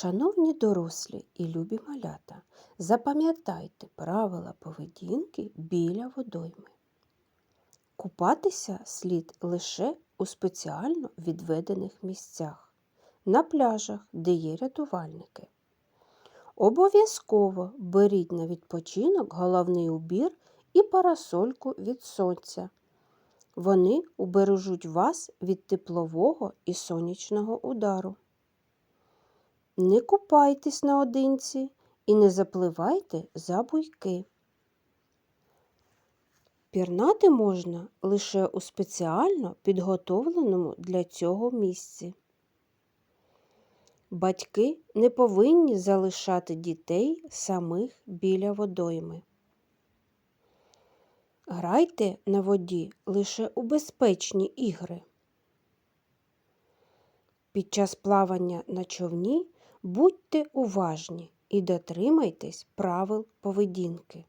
Шановні дорослі і любі малята, запам'ятайте правила поведінки біля водойми. Купатися слід лише у спеціально відведених місцях, на пляжах, де є рятувальники. Обов'язково беріть на відпочинок головний убір і парасольку від сонця. Вони убережуть вас від теплового і сонячного удару. Не купайтесь наодинці і не запливайте за буйки. Пірнати можна лише у спеціально підготовленому для цього місці. Батьки не повинні залишати дітей самих біля водойми. Грайте на воді лише у безпечні ігри. Під час плавання на човні будьте уважні і дотримайтесь правил поведінки.